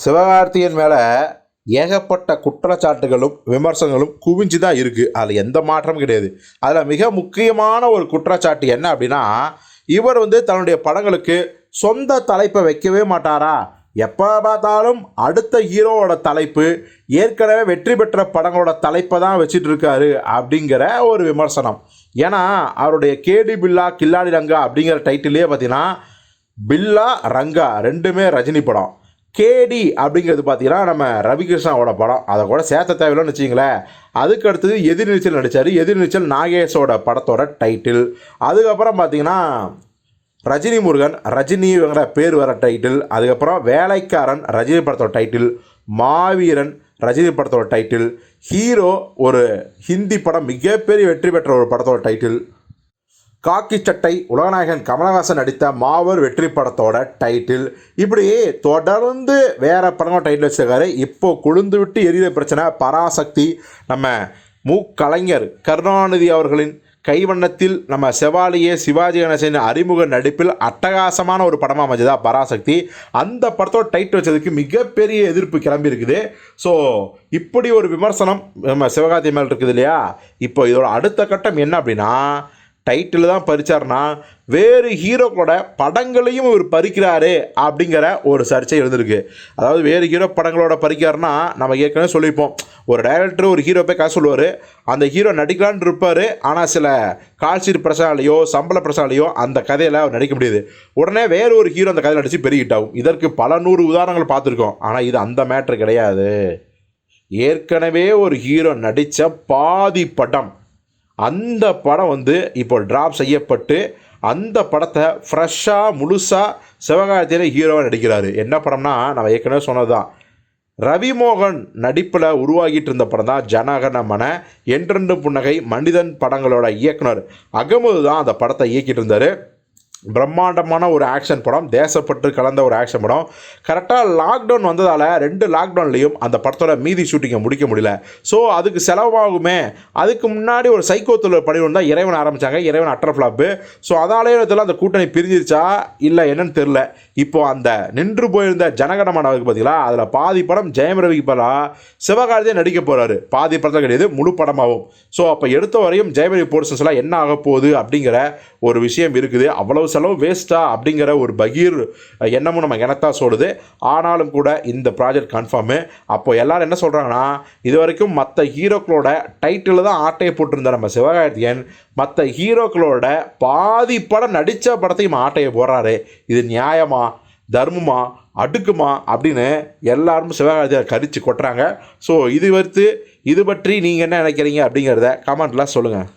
சிவகார்த்தியன் மேலே ஏகப்பட்ட குற்றச்சாட்டுகளும் விமர்சனங்களும் குவிஞ்சு தான் இருக்குது அதில் எந்த மாற்றமும் கிடையாது. அதில் மிக முக்கியமான ஒரு குற்றச்சாட்டு என்ன அப்படின்னா இவர் வந்து தன்னுடைய படங்களுக்கு சொந்த தலைப்பை வைக்கவே மாட்டாரா? எப்போ பார்த்தாலும் அடுத்த ஹீரோவோட தலைப்பு ஏற்கனவே வெற்றி பெற்ற படங்களோட தலைப்பை தான் வச்சுட்டு இருக்காரு அப்படிங்கிற ஒரு விமர்சனம். ஏன்னா அவருடைய கேடி பில்லா கில்லாடி ரங்கா அப்படிங்கிற டைட்டிலே பார்த்தீங்கன்னா பில்லா ரங்கா ரெண்டுமே ரஜினி படம். கேடி அப்படிங்கிறது பார்த்தீங்கன்னா நம்ம ரவிகிருஷ்ணாவோட படம். அதை கூட சேர்த்த தேவையில்லைன்னு வச்சிங்களேன் அதுக்கு அடுத்தது எதிர்நீச்சல் நடித்தார் எதிர்நீச்சல் நாகேஷோட படத்தோட டைட்டில் அதுக்கப்புறம் பார்த்தீங்கன்னா ரஜினி முருகன் ரஜினிங்கிற பேர் வர டைட்டில் அதுக்கப்புறம் வேலைக்காரன் ரஜினி படத்தோட டைட்டில் மாவீரன் ரஜினி படத்தோட டைட்டில் ஹீரோ ஒரு ஹிந்தி படம் மிகப்பெரிய வெற்றி பெற்ற ஒரு படத்தோட டைட்டில் காக்கி சட்டை உலகநாயகன் கமலஹாசன் நடித்த மாவர் வெற்றி படத்தோட டைட்டில் இப்படி தொடர்ந்து வேற படங்களோட டைட்டில் வச்சிருக்காரு. இப்போ கொழுந்து விட்டு எரியிற பிரச்சனை பராசக்தி. நம்ம மு. கலைஞர் கருணாநிதி அவர்களின் கைவண்ணத்தில் நம்ம செவாலியே சிவாஜி கணேசன் அறிமுக நடிப்பில் அட்டகாசமான ஒரு படமாக அமைஞ்சதா பராசக்தி. அந்த படத்தோட டைட்டில் வச்சதுக்கு மிகப்பெரிய எதிர்ப்பு கிளம்பி இருக்குது. ஸோ இப்படி ஒரு விமர்சனம் நம்ம சிவகார்த்தி மேல் இருக்குது இல்லையா? இப்போ இதோட அடுத்த கட்டம் என்ன அப்படின்னா டைட்டில் தான் பறிச்சார்னா வேறு ஹீரோக்களோட படங்களையும் இவர் பறிக்கிறாரு அப்படிங்கிற ஒரு சர்ச்சை எழுந்திருக்கு அதாவது வேறு ஹீரோ படங்களோட பறிக்காருன்னா நம்ம ஏற்கனவே சொல்லியிருப்போம். ஒரு டைரக்டர் ஒரு ஹீரோ போய் காசு சொல்லுவார். அந்த ஹீரோ நடிக்கலான்னு இருப்பார். ஆனால் சில கால்ஷீட் பிரச்சனைலையோ சம்பள பிரச்சனைலையோ அந்த கதையில் அவர் நடிக்க முடியாது. உடனே வேறு ஒரு ஹீரோ அந்த கதையில் நடித்து பெருகிட்டாகும் இதற்கு பல நூறு உதாரணங்கள் பார்த்துருக்கோம். ஆனால் இது அந்த மேட்ரு கிடையாது. ஏற்கனவே ஒரு ஹீரோ நடித்த பாதி படம் அந்த படம் வந்து இப்போ ட்ராப் செய்யப்பட்டு அந்த படத்தை ஃப்ரெஷ்ஷாக முழுசாக சிவகார்த்தியில் ஹீரோவாக நடிக்கிறாரு. என்ன படம்னா நம்ம ஏற்கனவே சொன்னது தான் ரவிமோகன் நடிப்பில் உருவாகிட்டு இருந்த படம் தான் ஜனகணமன என்றென்று புன்னகை மனிதன் படங்களோட இயக்குனர் அகமது தான் அந்த படத்தை இயக்கிட்டு இருந்தார் பிரம்மாண்டமான ஒரு ஆக்ஷன் படம் தேசப்பற்று கலந்த ஒரு ஆக்ஷன் படம். கரெக்டாக லாக்டவுன் வந்ததால் ரெண்டு லாக்டவுன்லேயும் அந்த படத்தோட மீதி ஷூட்டிங்கை முடிக்க முடியல. ஸோ அதுக்கு செலவாகுமே. அதுக்கு முன்னாடி ஒரு சைக்கோ தொழில் படி தான் இறைவன் ஆரம்பித்தாங்க இறைவன் அட்டர் ஃப்ளாப்பு ஸோ அதாலே இதெல்லாம் அந்த கூட்டணி பிரிஞ்சிருச்சா? இல்லை என்னன்னு தெரில இப்போது அந்த நின்று போயிருந்த ஜனகணமனவுக்கு பார்த்தீங்களா அதில் பாதி படம் ஜெயம் ரவிக்கு பதிலாக சிவகார்த்தியை நடிக்க போகிறாரு பாதி படத்தில் கிடையாது முழு படமாகும் ஸோ அப்போ எடுத்த வரையும் ஜெயமரவி ரவி போர்ஷன்ஸ் எல்லாம் என்ன ஆக போகுது அப்படிங்கிற ஒரு விஷயம் இருக்குது. அவ்வளவு செலவு வேஸ்ட்டா அப்படிங்கிற ஒரு பகீர் எண்ணமும் நம்ம எனத்தான் சொல்லுது. ஆனாலும் கூட இந்த ப்ராஜெக்ட் கன்ஃபார்மு அப்போ எல்லாரும் என்ன சொல்கிறாங்கன்னா இது வரைக்கும் மற்ற ஹீரோக்களோட டைட்டில் தான் ஆட்டையை போட்டிருந்த நம்ம சிவகார்த்தியன் மற்ற ஹீரோக்களோட பாதி படம் நடித்த படத்தையும் ஆட்டையை போடுறாரு. இது நியாயமா? தர்மமா? அடுக்குமா? அப்படின்னு எல்லாரும் சிவகார்த்தியை கரிச்சு கொட்டுறாங்க. ஸோ இது வரைத்து இது பற்றி நீங்கள் என்ன நினைக்கிறீங்க அப்படிங்கிறத கமெண்ட்டில் சொல்லுங்கள்